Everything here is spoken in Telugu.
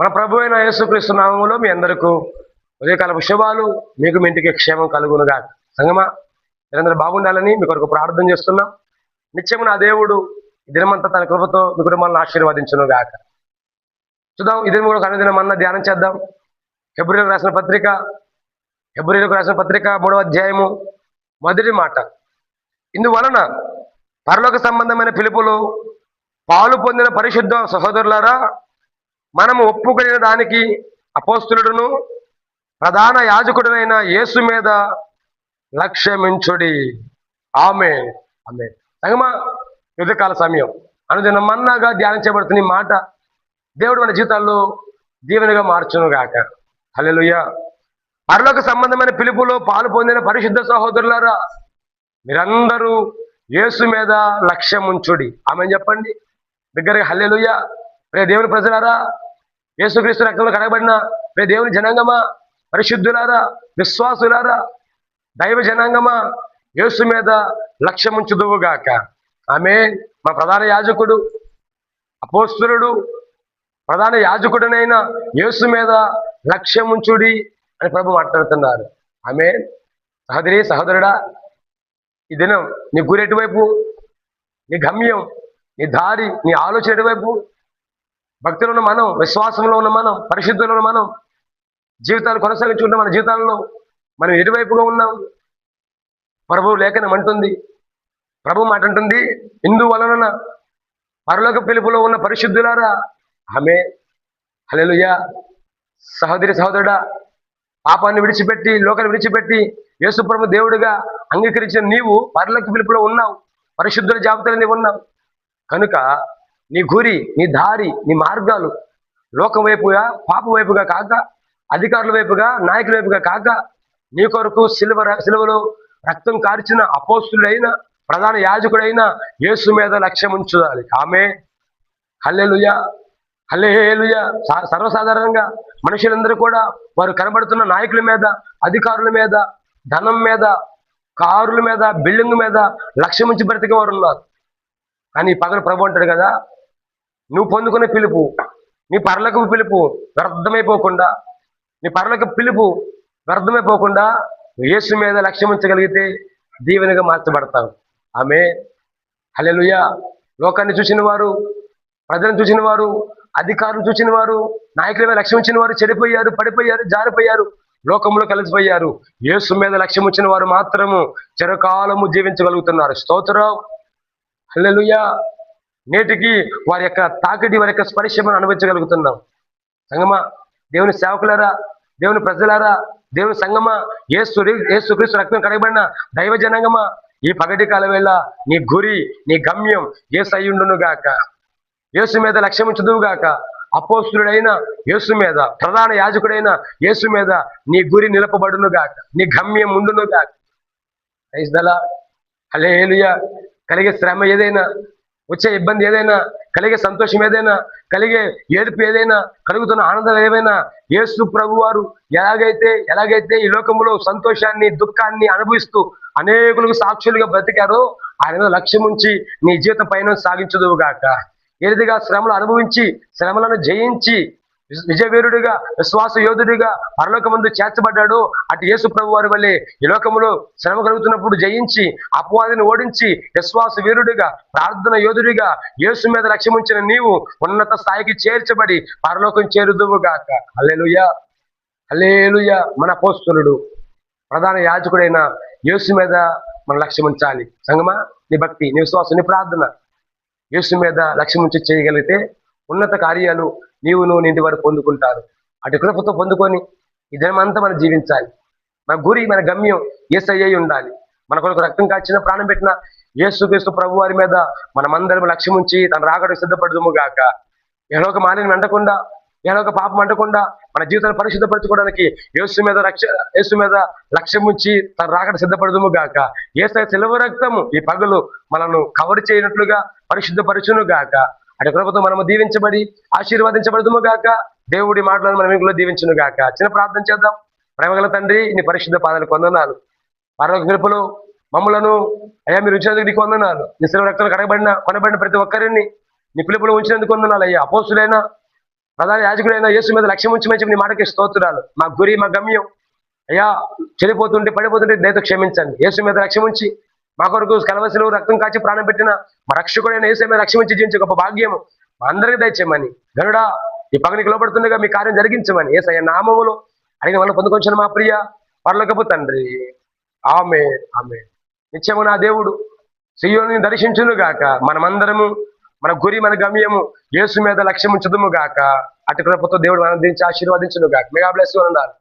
మన ప్రభు అయిన యేసుక్రీస్తు నామములో మీ అందరికీ ఉదయకాలపు శుభాలు. మీకు మీ ఇంటికి క్షేమం కలుగునుగా సంగమా మీరందరూ బాగుండాలని మీ కొరకు ప్రార్థన చేస్తున్నాం. నిత్యము నా దేవుడు దినమంతా తన కృపతో మీ కుటుంబాలను ఆశీర్వదించును గాక చూద్దాం ఇది కూడా కనుదినం అన్న ధ్యానం చేద్దాం. ఫిబ్రవరికి రాసిన పత్రిక ఫిబ్రవరికి రాసిన పత్రిక మూడవ అధ్యాయము మొదటి మాట. ఇందువలన పరలోక సంబంధమైన పిలుపులు పాలు పొందిన పరిశుద్ధ సహోదరులారా మనము ఒప్పుకొనిన దానికి అపోస్తులుడును ప్రధాన యాజకుడునైన యేసు మీద లక్ష్యమించుడి. ఆమె ఆమె సంగమా యుద్ధకాల సమయం. అనుదిన మన్నాగా ధ్యానించబడుతున్న మాట దేవుడు మన జీవితాల్లో దీవెనగా మార్చును గాక హల్లెలూయ. పరలోక సంబంధమైన పిలుపులో పాలు పొందిన పరిశుద్ధ సహోదరులారా మీరందరూ యేసు మీద లక్ష్యం ఉంచుడి ఆమె చెప్పండి. దగ్గరగా హల్లెలూయ. రే దేవుని ప్రజలారా యేసుక్రీస్తు రక్తంలో కడగబడిన రే దేవుని జనాంగమా పరిశుద్ధులారా విశ్వాసులారా దైవ జనాంగమా యేసు మీద లక్ష్యముంచుదువుగాక. ఆమె మా ప్రధాన యాజకుడు అపోస్తురుడు ప్రధాన యాజకుడనైన యేసు మీద లక్ష్యం ఉంచుడి అని ప్రభు మాట్లాడుతున్నారు. ఆమె సహోదరి సహోదరుడా ఈ దినం నీ గురి ఎటువైపు నీ గమ్యం నీ దారి నీ ఆలోచన ఎటువైపు భక్తిలో ఉన్న మనం విశ్వాసంలో ఉన్న మనం పరిశుద్ధంలో ఉన్న మనం జీవితాలు కొనసాగించుకుంటే మన జీవితాల్లో మనం ఎటువైపుగా ఉన్నాం? ప్రభువు లేఖనం అంటుంది ప్రభు మాట అంటుంది ఇందువలన పరలోక పిలుపులో ఉన్న పరిశుద్ధులారా ఆమె హల్లెలూయా. సహోదరి సహోదరుడా పాపాన్ని విడిచిపెట్టి లోకాన్ని విడిచిపెట్టి యేసుప్రభు దేవుడిగా అంగీకరించిన నీవు పరలోక పిలుపులో ఉన్నావు పరిశుద్ధుల జాబితాలో నీవు ఉన్నావు. కనుక నీ గురి నీ దారి నీ మార్గాలు లోకం వైపుగా పాప వైపుగా కాక అధికారుల వైపుగా నాయకుల వైపుగా కాక నీ కొరకు సిలువ సిలువలో రక్తం కార్చిన అపోస్తుడైన ప్రధాన యాజకుడైన యేసు మీద లక్ష్యం ఉంచుదాలి. ఆమె హల్లెలుయ. హల్లెలుయ. సర్వసాధారణంగా మనుషులందరూ కూడా వారు కనబడుతున్న నాయకుల మీద అధికారుల మీద ధనం మీద కారుల మీద బిల్డింగ్ మీద లక్ష్యం ఉంచి బ్రతికే వారు ఉన్నారు కానీ పగలు ప్రభు అంటాడు కదా నువ్వు పొందుకునే పిలుపు నీ పరలకు పిలుపు వ్యర్థమైపోకుండా నీ పరలకు పిలుపు వ్యర్థమైపోకుండా యేసు మీద లక్ష్యం ఉంచగలిగితే దీవెనగా మార్చబడతావు ఆమె హలెలుయ లోకాన్ని చూసిన వారు ప్రజలను చూసిన వారు అధికారులు చూసిన వారు నాయకుల మీద లక్ష్యం ఉంచిన వారు చెడిపోయారు పడిపోయారు జారిపోయారు లోకంలో కలిసిపోయారు. యేసు మీద లక్ష్యం ఉంచిన వారు మాత్రము చిరకాలము జీవించగలుగుతున్నారు. స్తోత్రం. హల్లెలుయా. నేటికి వారి యొక్క తాకిడి వారి యొక్క స్పర్శ మనం అనుభవించగలుగుతున్నాం. సంగమా దేవుని సేవకులారా దేవుని ప్రజలారా దేవుని సంగమా ఏ సురీ ఏ సుక్రీస్తు రక్తం కడగబడిన దైవ జనంగమా ఈ పగటి కాల వేళ నీ గురి నీ గమ్యం ఏసు అయ్యుండును గాక. యేసు మీద లక్ష్యం ఉంచుదువు గాక. అపోస్తుడైన యేసు మీద ప్రధాన యాజకుడైన యేసు మీద నీ గురి నిలపబడును గాక. నీ గమ్యం ఉండును గాక. అలే కలిగే శ్రమ ఏదైనా వచ్చే ఇబ్బంది ఏదైనా కలిగే సంతోషం ఏదైనా కలిగే ఏడుపు ఏదైనా కలుగుతున్న ఆనందం ఏదైనా యేసు ప్రభు వారు ఎలాగైతే ఎలాగైతే ఈ లోకంలో సంతోషాన్ని దుఃఖాన్ని అనుభవిస్తూ అనేకులకు సాక్షులుగా బ్రతికారో ఆయన మీద లక్ష్యం ఉంచి నీ జీవితం పైన సాగించదువుగాక ఏదిగా శ్రమలు అనుభవించి శ్రమలను జయించి నిజవీరుడిగా విజయవీరుడిగా విశ్వాస యోధుడిగా పరలోకమందు చేర్చబడ్డాడు. అటు యేసు ప్రభు వారి వల్లే ఈ లోకంలో శ్రమ కలుగుతున్నప్పుడు జయించి అపవాదిని ఓడించి విశ్వాస వీరుడిగా ప్రార్థన యోధుడిగా యేసు మీద లక్ష్యముంచిన నీవు ఉన్నత స్థాయికి చేర్చబడి పరలోకం చేరుదువుగాక. అల్లేలుయ అల్లేలుయ మన పోస్తునుడు ప్రధాన యాజకుడైన యేసు మీద మన లక్ష్యం ఉంచాలి సంగమా? నీ భక్తి నీ విశ్వాసం నీ ప్రార్థన యేసు మీద లక్ష్యం ఉంచి చేయగలిగితే ఉన్నత కార్యాలు నీవు నువ్వు నింటి వారు పొందుకుంటారు అటు కృపతో పొందుకొని ఈ మనం జీవించాలి. మన గురి మన గమ్యం ఏసై అయి ఉండాలి. మన కొరకు రక్తం కాచిన ప్రాణం పెట్టిన యేసు క్రీస్తు ప్రభు వారి మీద మనమందరం లక్ష్యం ఉంచి తన రాకడకు సిద్ధపడదుము గాక. ఎలాగ మాలిని అంటకుండా ఒక పాపం అంటకుండా మన జీవితాన్ని పరిశుద్ధపరచుకోవడానికి యేసు మీద రక్ష యేసు మీద లక్ష్యం ఉంచి తన రాకడ సిద్ధపడదుము గాక. ఏసై సెలవు రక్తము ఈ పగలు మనను కవర్ చేయనట్లుగా పరిశుద్ధపరచును గాక. అటు కృపతో మనము దీవించబడి ఆశీర్వదించబడదుము గాక. దేవుడి మాటలను మనం ఇంట్లో దీవించును గాక. చిన్న ప్రార్థన చేద్దాం. ప్రేమగల తండ్రి నీ పరిశుద్ధ పాదాలు కొందనాలు. పరలోక పిలుపులు మమ్మలను అయ్యా మీరు ఉంచినందుకు నీకు వందనాలు నిశ్చల రక్తాలు కడగబడిన కొనబడిన ప్రతి ఒక్కరిని నీ పిలుపులో ఉంచినందుకు వందనాలు అయ్యా. అపోసులైనా ప్రధాన యాజకుడైన యేసు మీద లక్ష్యం ఉంచి మంచి నీ మాటకి స్తోత్రాలు. మా గురి మా గమ్యం. అయ్యా చెడిపోతుంటే పడిపోతుంటే దయతో క్షమించండి. యేసు మీద లక్ష్యం ఉంచి మా కొరకు కలవసలు రక్తం కాచి ప్రాణం పెట్టిన మా రక్షకుడైన యేసు రక్షించి లక్ష్యం జీవించే గొప్ప భాగ్యము మా అందరికీ దయచేయమని. గనుడా ఈ పగనికి లోపడుతుండగా మీ కార్యం జరిగించమని ఏసయ్య నామములు అడిగిన వాళ్ళు పొందుకొచ్చిన మా ప్రియ పరలోకపు తండ్రి. ఆమె ఆమె నిత్యము నా దేవుడు సియోని దర్శించును గాక. మనమందరము మన గురి మన గమ్యము యేసు మీద లక్ష్యం ఉంచుదుము గాక. అటు కృపతో దేవుడు ఆనందించి ఆశీర్వదించును గాక. మెగా బ్లెస్ ఉండాలి